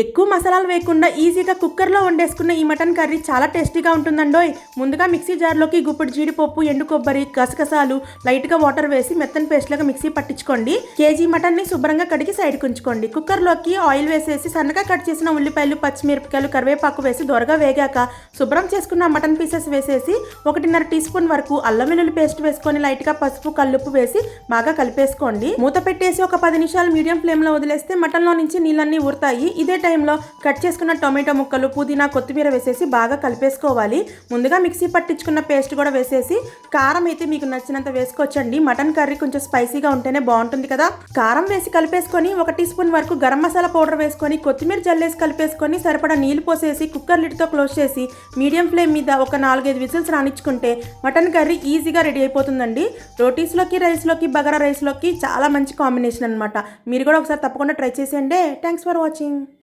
ఎక్కువ మసాలాలు వేయకుండా ఈజీగా కుక్కర్లో వండేసుకున్న ఈ మటన్ కర్రీ చాలా టేస్టీగా ఉంటుందండోయ్. ముందుగా మిక్సీ జార్లోకి గుప్పుడు జీడిపప్పు ఎండు కొబ్బరి గసగసాలు లైట్గా వాటర్ వేసి మెత్తని పేస్ట్లాగా మిక్సీ పట్టించుకోండి. కేజీ మటన్ని శుభ్రంగా కడిగి సైడ్కి ఉంచుకోండి కుక్కర్లోకి ఆయిల్ వేసేసి సన్నగా కట్ చేసిన ఉల్లిపాయలు పచ్చిమిరపకాయలు కరివేపాకు వేసి దొరగా వేగాక శుభ్రం చేసుకున్న మటన్ పీసెస్ వేసేసి ఒకటిన్నర టీ స్పూన్ వరకు అల్లం వెల్లుల్లి పేస్ట్ వేసుకొని లైట్గా పసుపు కల్లుప్పు వేసి బాగా కలిపేసుకోండి. మూత పెట్టేసి ఒక పది నిమిషాలు మీడియం ఫ్లేమ్లో వదిలేస్తే మటన్లో నుంచి నీళ్ళన్నీ ఊరుతాయి. ఇదే టైంలో కట్ చేసుకున్న టొమాటో ముక్కలు పుదీనా కొత్తిమీర వేసేసి బాగా కలిపేసుకోవాలి. ముందుగా మిక్సీ పట్టించుకున్న పేస్ట్ కూడా వేసేసి కారం అయితే మీకు నచ్చినంత వేసుకోవచ్చండి. మటన్ కర్రీ కొంచెం స్పైసీగా ఉంటేనే బాగుంటుంది కదా. కారం వేసి కలిపేసుకొని ఒక టీ స్పూన్ వరకు గరం మసాలా పౌడర్ వేసుకొని కొత్తిమీర జల్లేసి కలిపేసుకొని సరిపడా నీళ్ళు పోసేసి కుక్కర్ లిడ్తో క్లోజ్ చేసి మీడియం ఫ్లేమ్ మీద ఒక నాలుగైదు విజిల్స్ రానిచ్చుకుంటే మటన్ కర్రీ ఈజీగా రెడీ అయిపోతుందండి. రోటీస్లోకి రైస్లోకి బగారా రైస్లోకి చాలా మంచి కాంబినేషన్ అనమాట మీరు కూడా ఒకసారి తప్పకుండా ట్రై చేసేయండి. Thanks for watching.